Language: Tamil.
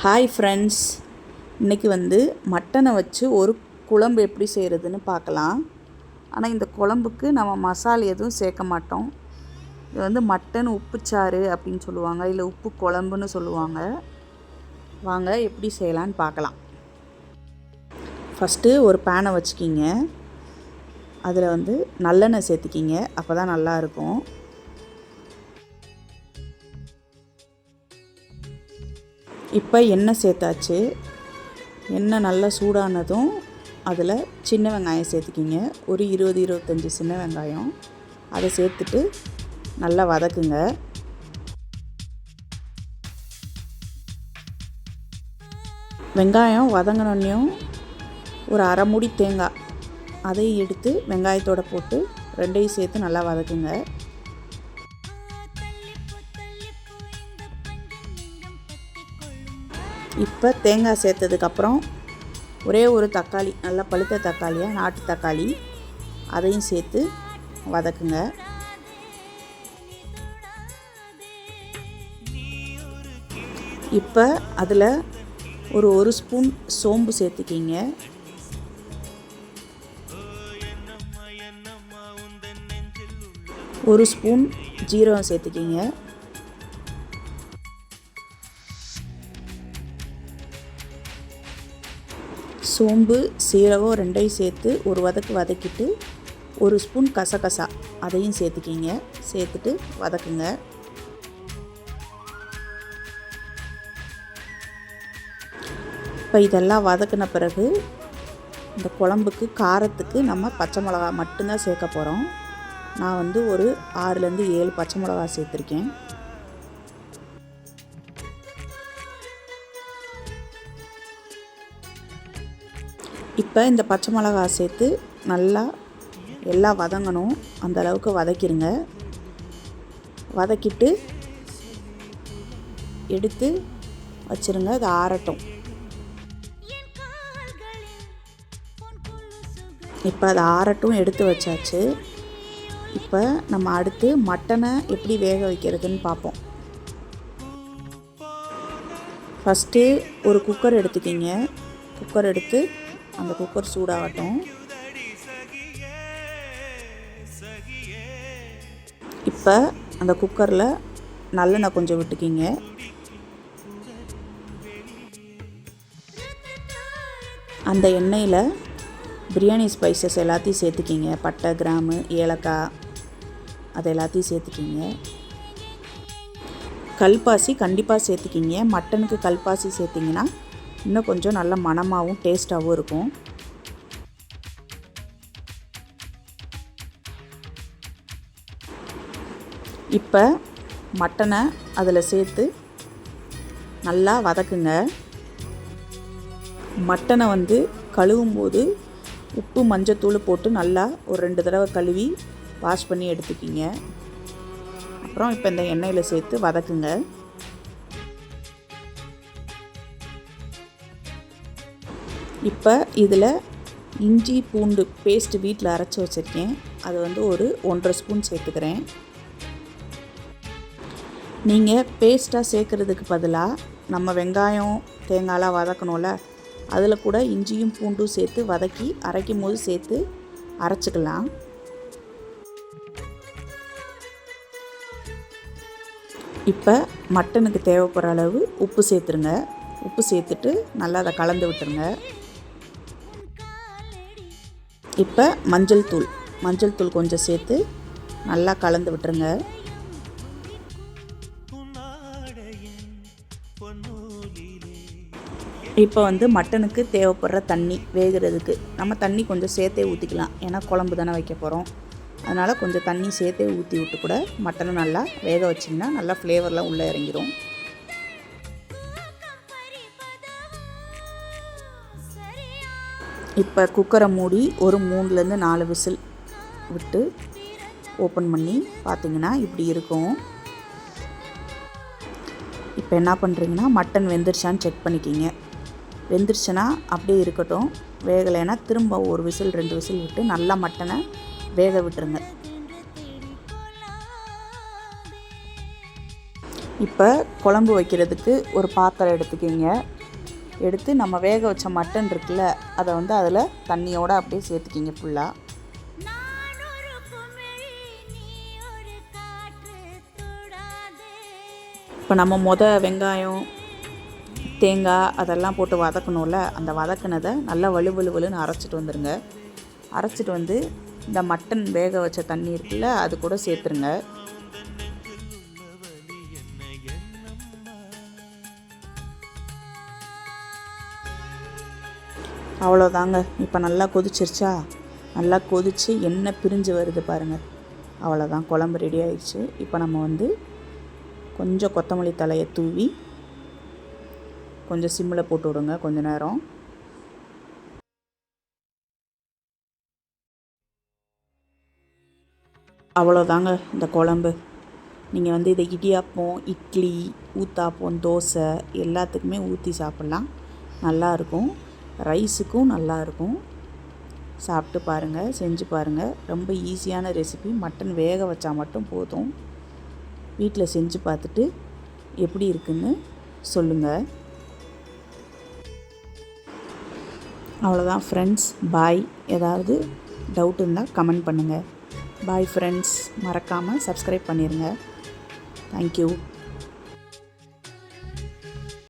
ஹாய் ஃப்ரெண்ட்ஸ் இன்றைக்கி வந்து மட்டனை வச்சு ஒரு குழம்பு எப்படி செய்கிறதுன்னு பார்க்கலாம். ஆனால் இந்த குழம்புக்கு நம்ம மசாலா எதுவும் சேர்க்க மாட்டோம். இது வந்து மட்டன் உப்புச்சாறு அப்படின்னு சொல்லுவாங்க. இல்லை உப்பு குழம்புன்னு சொல்லுவாங்க. வாங்க எப்படி செய்யலான்னு பார்க்கலாம். ஃபஸ்ட்டு ஒரு பேனை வச்சுக்கிங்க. அதில் வந்து நல்லெண்ணெய் சேர்த்துக்கிங்க. அப்போ தான் நல்லாயிருக்கும் இப்போ எண்ணெய் சேர்த்தாச்சு. எண்ணெய் நல்லா சூடானதும் அதில் சின்ன வெங்காயம் சேர்த்துக்கிங்க. ஒரு இருபது இருபத்தஞ்சி சின்ன வெங்காயம். அதை சேர்த்துட்டு நல்லா வதக்குங்க. வெங்காயம் வதங்கினோன்னையும் ஒரு அரை மூடி தேங்காய். அதையும் எடுத்து வெங்காயத்தோடு போட்டு ரெண்டையும் சேர்த்து நல்லா வதக்குங்க. இப்போ தேங்காய் சேர்த்ததுக்கப்புறம் ஒரே ஒரு தக்காளி நல்லா பழுத்த தக்காளியாக நாட்டு தக்காளி அதையும் சேர்த்து வதக்குங்க. இப்போ அதில் ஒரு ஒரு ஸ்பூன் சோம்பு சேர்த்துக்கிங்க. ஒரு ஸ்பூன் ஜீரகம் சேர்த்துக்கிங்க. சோம்பு சீரகம் ரெண்டையும் சேர்த்து ஒரு வதக்கு வதக்கிட்டு ஒரு ஸ்பூன் கசகசா அதையும் சேர்த்துக்கிங்க. சேர்த்துட்டு வதக்குங்க. இப்போ இதெல்லாம் வதக்கின பிறகு இந்த குழம்புக்கு காரத்துக்கு நம்ம பச்சை மிளகா மட்டும்தான் சேர்க்க போகிறோம் நான் வந்து ஒரு ஆறுலேருந்து ஏழு பச்சை மிளகா சேர்த்துருக்கேன். இப்போ இந்த பச்சை மிளகா சேர்த்து நல்லா எல்லாம் வதங்கணும். அந்த அளவுக்கு வதக்கிடுங்க வதக்கிட்டு எடுத்து வச்சுருங்க. அது ஆறட்டும். இப்போ அது ஆறட்டும் எடுத்து வச்சாச்சு. இப்போ நம்ம அடுத்து மட்டனை எப்படி வேக வைக்கிறதுன்னு பார்ப்போம். ஃபஸ்ட்டு ஒரு குக்கர் எடுத்துக்கிங்க குக்கர் எடுத்து அந்த குக்கர் சூடாகட்டும். இப்போ அந்த குக்கரில் நல்லெண்ணெய் கொஞ்சம் விட்டுக்கிங்க. அந்த எண்ணெயில் பிரியாணி ஸ்பைசஸ் எல்லாத்தையும் சேர்த்துக்கிங்க. பட்டை கிராமு ஏலக்காய் அதை எல்லாத்தையும் சேர்த்துக்கிங்க. கல்பாசி கண்டிப்பாக சேர்த்துக்கிங்க. மட்டனுக்கு கல்பாசி சேர்த்திங்கன்னா இன்னும் கொஞ்சம் நல்ல மணமாகவும் டேஸ்ட்டாகவும் இருக்கும். இப்போ மட்டனை அதில் சேர்த்து நல்லா வதக்குங்க. மட்டனை வந்து கழுவும் போது உப்பு மஞ்சத்தூள் போட்டு நல்லா ஒரு ரெண்டு தடவை கழுவி வாஷ் பண்ணி எடுத்துக்கிங்க. அப்புறம் இப்போ இந்த எண்ணெயில் சேர்த்து வதக்குங்க. இப்போ இதில் இஞ்சி பூண்டு பேஸ்ட்டு வீட்டில் அரைச்சி வச்சுருக்கேன். அது வந்து ஒரு ஒன்றரை ஸ்பூன் சேர்த்துக்கிறேன். நீங்கள் பேஸ்ட்டாக சேர்க்குறதுக்கு பதிலாக நம்ம வெங்காயம் தேங்காயெலாம் வதக்கணும்ல அதில் கூட இஞ்சியும் பூண்டும் சேர்த்து வதக்கி அரைக்கும் போது சேர்த்து அரைச்சிக்கலாம். இப்போ மட்டனுக்கு தேவைப்படுற அளவு உப்பு சேர்த்துருங்க. உப்பு சேர்த்துட்டு நல்லா அதை கலந்து விட்டுருங்க. இப்போ மஞ்சள் தூள் மஞ்சள் தூள் கொஞ்சம் சேர்த்து நல்லா கலந்து விட்டுருங்க. இப்போ வந்து மட்டனுக்கு தேவைப்படுற தண்ணி வேகிறதுக்கு நம்ம தண்ணி கொஞ்சம் சேர்த்தே ஊற்றிக்கலாம் ஏன்னா குழம்பு தானே வைக்க போகிறோம் அதனால் கொஞ்சம் தண்ணி சேர்த்தே ஊற்றி விட்டு கூட மட்டனை நல்லா வேக வச்சிங்கன்னா நல்லா ஃப்ளேவர்லாம் உள்ளே இறங்கிடும் இப்போ குக்கரை மூடி ஒரு மூணுலேருந்து நாலு விசில் விட்டு ஓப்பன் பண்ணி பார்த்தீங்கன்னா இப்படி இருக்கும். இப்போ என்ன பண்ணுறீங்கன்னா மட்டன் வெந்துருச்சான்னு செக் பண்ணிக்கிங்க. வெந்துருச்சுன்னா அப்படியே இருக்கட்டும். வேகலைன்னா திரும்ப ஒரு விசில் ரெண்டு விசில் விட்டு நல்லா மட்டனை வேக விட்டுருங்க. இப்போ குழம்பு வைக்கிறதுக்கு ஒரு பாத்திரம் எடுத்துக்கிங்க. எடுத்து நம்ம வேக வச்ச மட்டன் இருக்குல்ல அதை வந்து அதில் தண்ணியோடு அப்படியே சேர்த்துக்கிங்க ஃபுல்லாக இப்போ நம்ம மொத வெங்காயம் தேங்காய் அதெல்லாம் போட்டு வதக்கணும்ல அந்த வதக்குனதை நல்லா வலு வலுன்னு அரைச்சிட்டு வந்துடுங்க அரைச்சிட்டு வந்து இந்த மட்டன் வேக வச்ச தண்ணி இருக்குல்ல அது கூட சேர்த்துருங்க. அவ்வளோதாங்க. இப்போ நல்லா கொதிச்சிருச்சா? நல்லா கொதித்து எண்ணெய் பிரிஞ்சு வருது பாருங்கள் அவ்வளோதான் குழம்பு ரெடி ஆயிடுச்சு. இப்போ நம்ம வந்து கொஞ்சம் கொத்தமல்லி தலையை தூவி கொஞ்சம் சிம்மில் போட்டு விடுங்க கொஞ்ச நேரம். அவ்வளோதாங்க இந்த குழம்பு. நீங்கள் வந்து இதை இடியாப்பம் இட்லி ஊத்தாப்பம் தோசை எல்லாத்துக்குமே ஊற்றி சாப்பிட்லாம். நல்லாயிருக்கும் ரைஸுக்கும் நல்லாயிருக்கும். சாப்பிட்டு பாருங்கள் செஞ்சு பாருங்கள் ரொம்ப ஈஸியான ரெசிபி. மட்டன் வேக வச்சா மட்டும் போதும். வீட்டில் செஞ்சு பார்த்துட்டு எப்படி இருக்குன்னு சொல்லுங்கள் அவ்வளோதான் ஃப்ரெண்ட்ஸ் பாய் ஏதாவது டவுட் இருந்தால் கமெண்ட் பண்ணுங்கள் பாய் ஃப்ரெண்ட்ஸ் மறக்காமல் சப்ஸ்கிரைப் பண்ணிடுங்க தேங்க்யூ